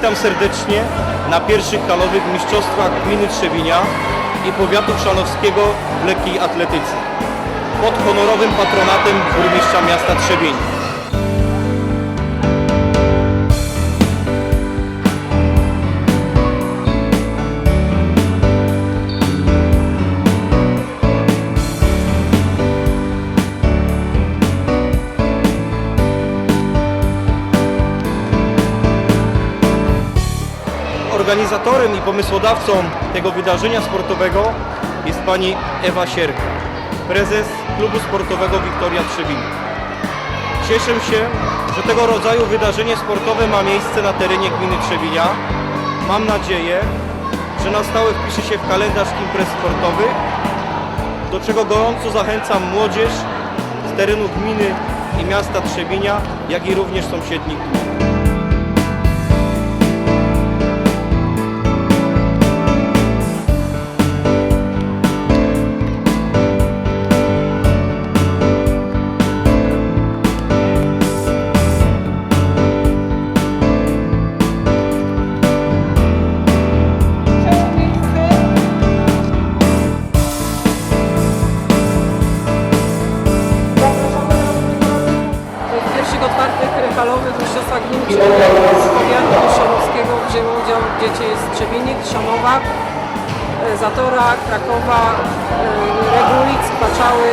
Witam serdecznie na pierwszych halowych mistrzostwach gminy Trzebinia i powiatu chrzanowskiego w lekkiej atletyce pod honorowym patronatem burmistrza miasta Trzebień. Organizatorem i pomysłodawcą tego wydarzenia sportowego jest pani Ewa Sierka, prezes klubu sportowego Wiktoria Trzebin. Cieszę się, że tego rodzaju wydarzenie sportowe ma miejsce na terenie gminy Trzebinia. Mam nadzieję, że na stałe wpisze się w kalendarz imprez sportowych, do czego gorąco zachęcam młodzież z terenu gminy i miasta Trzebinia, jak i również sąsiednich gmin. Otwartych halowych mistrzostwach gmin z powiatu szanowskiego wzięło udział dzieci z Trzebienik, Szanowa, e, Zatora, Krakowa, e, Regulic, Paczały,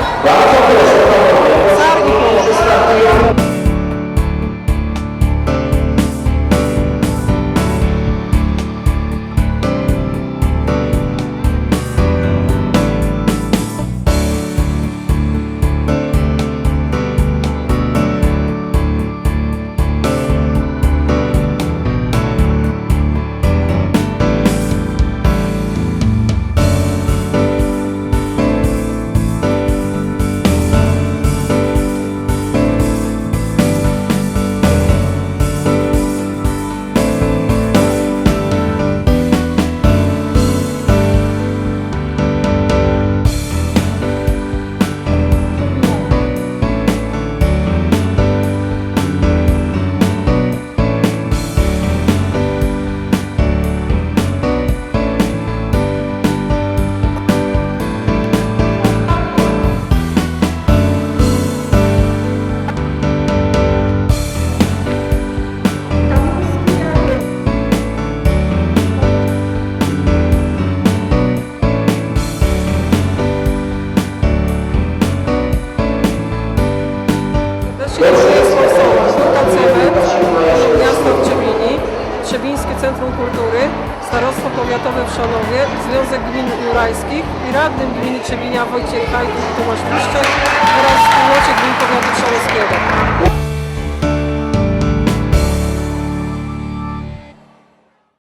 Hurta Cement, Miasto Trzebieni, Trzebińskie Centrum Kultury, Starostwo Powiatowe w Szanowie, Związek Gmin Jurajskich i radnym gminy Trzebinia Wojciech Hajduk i Tomasz Puszczek oraz